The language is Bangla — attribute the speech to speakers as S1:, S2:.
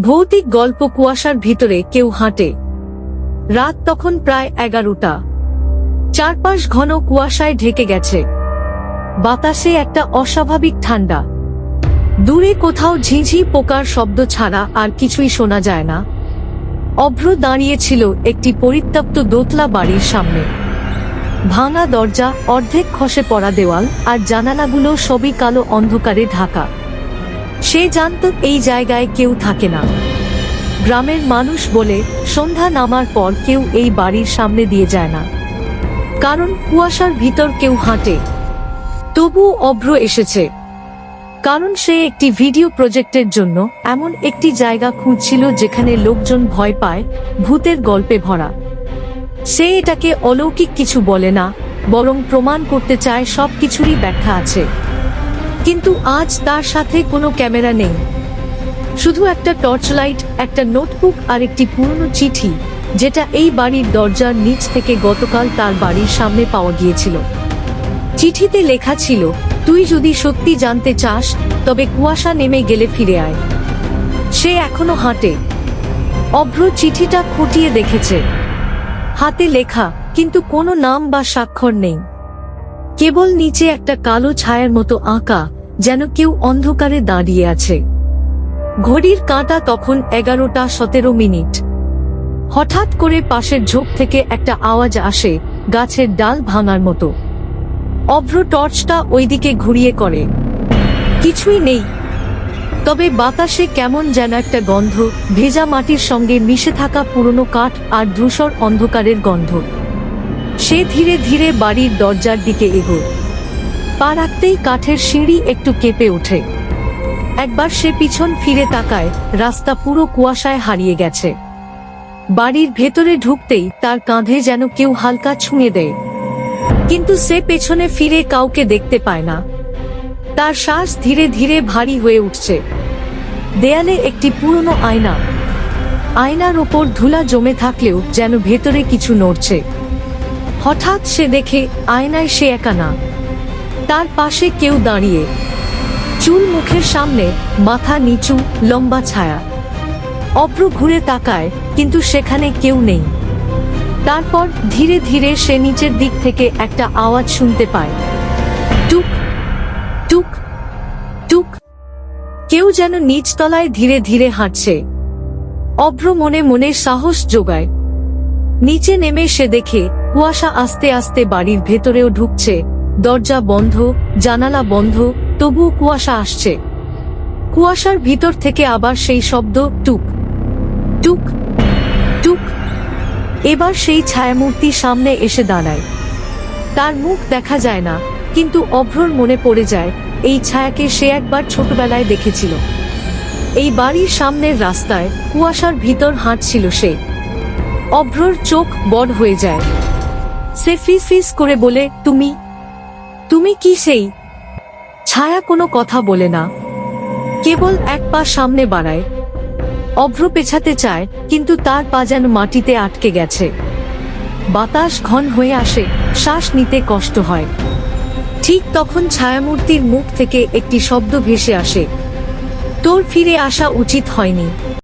S1: ভৌতিক গল্প কুয়াশার ভিতরে কেউ হাঁটে। রাত তখন প্রায় এগারোটা। চারপাশ ঘন কুয়াশায় ঢেকে গেছে। বাতাসে একটা অস্বাভাবিক ঠান্ডা। দূরে কোথাও ঝিঝি পোকার শব্দ ছাড়া আর কিছুই শোনা যায় না। অভ্র দাঁড়িয়েছিল একটি পরিত্যক্ত দোতলা বাড়ির সামনে। ভাঙা দরজা, অর্ধেক খসে পড়া দেওয়াল আর জানালাগুলো সবই কালো অন্ধকারে ঢাকা। সে জানত এই জায়গায় কেউ থাকে না। গ্রামের মানুষ বলে, সন্ধ্যা নামার পর কেউ এই বাড়ির সামনে দিয়ে যায় না। কারণ কুয়াশার ভিতর কেউ হাঁটে। তবু অভ্র এসেছে। কারণ সে একটি ভিডিও প্রজেক্টের জন্য এমন একটি জায়গা খুঁজছিল যেখানে লোকজন ভয় পায়, ভূতের গল্পে ভরা। সে এটাকে অলৌকিক কিছু বলে না, বরং প্রমাণ করতে চায় সব কিছুরই ব্যাখ্যা আছে। কিন্তু আজ তার সাথে কোনো ক্যামেরা নেই। শুধু একটা টর্চ লাইট একটা নোটবুক আর একটি পুরনো চিঠি, যেটা এই বাড়ির দরজার নিচ থেকে গতকাল তার বাড়ির সামনে পাওয়া গিয়েছিল। চিঠিতে লেখা ছিল, তুই যদি সত্যি জানতে চাস, তবে কুয়াশা নেমে গেলে ফিরে আয়। সে এখনও হাঁটে। অভ্র চিঠিটা খুঁটিয়ে দেখেছে। হাতে লেখা, কিন্তু কোনো নাম বা স্বাক্ষর নেই। কেবল নিচে একটা কালো ছায়ার মতো আঁকা, যেন কেউ অন্ধকারে দাঁড়িয়ে আছে। ঘড়ির কাঁটা তখন এগারোটা সতেরো মিনিট। হঠাৎ করে পাশের ঝোপ থেকে একটা আওয়াজ আসে, গাছের ডাল ভাঙার মতো। অভ্র টর্চটা ওইদিকে ঘুরিয়ে করে। কিছুই নেই। তবে বাতাসে কেমন যেন একটা গন্ধ, ভেজা মাটির সঙ্গে মিশে থাকা পুরনো কাঠ আর ধূসর অন্ধকারের গন্ধ। সে ধীরে ধীরে বাড়ির দরজার দিকে এগোয়। পা রাখতেই কাঠের সিঁড়ি একটু কেঁপে ওঠে। একবার সে পিছন ফিরে তাকায়, রাস্তা পুরো কুয়াশায় হারিয়ে গেছে। বাড়ির ভেতরে ঢুকতেই তার কাঁধে যেন কেউ হালকা ছুঁয়ে দেয়। কিন্তু সে পেছনে ফিরে কাউকে দেখতে পায় না। তার শ্বাস ধীরে ধীরে ভারী হয়ে উঠছে। দেয়ালে একটি পুরনো আয়না। আয়নার ওপর ধুলা জমে থাকলেও যেন ভেতরে কিছু নড়ছে। হঠাৎ সে দেখে আয়নায় সে একা না। তার পাশে কেউ দাঁড়িয়ে। চুল মুখের সামনে মাথা নিচু, লম্বা ছায়া। অপ্র ঘুরে তাকায়, কিন্তু সেখানে কেউ নেই। তারপর ধীরে ধীরে সে নিচের দিক থেকে একটা আওয়াজ শুনতে পায়। টুক টুক টুক। কেউ যেন নিচতলায় ধীরে ধীরে হাঁটছে। অভ্র মনে মনে সাহস যোগায়। নিচে নেমে সে দেখে কুয়াশা আস্তে আস্তে বাড়ির ভেতরেও ঢুকছে। দরজা বন্ধ, জানালা বন্ধ, তবুও কুয়াশা আসছে। কুয়াশার ভিতর থেকে আবার সেই শব্দ, টুক। টুক। টুক। এবার সেই ছায়ামূর্তি সামনে এসে দাঁড়ায়। তার মুখ দেখা যায় না, কিন্তু অভ্রর মনে পড়ে যায়, এই ছায়াকে সে একবার ছোটবেলায় দেখেছিল। এই বাড়ির সামনের রাস্তায় কুয়াশার ভিতর হাঁটছিল সে। অভ্রর চোখ বড় হয়ে যায়। সে ফিস ফিস করে বলে, তুমি? তুমি কি সেই? ছায়া কোনো কথা বলে না। কেবল এক পা সামনে বাড়ায়। অভ্র পেছাতে চায়, কিন্তু তার পা যেন মাটিতে আটকে গেছে। বাতাস ঘন হয়ে আসে, শ্বাস নিতে কষ্ট হয়। ঠিক তখন ছায়ামূর্তির মুখ থেকে একটি শব্দ ভেসে আসে। তোর ফিরে আসা উচিত হয়নি।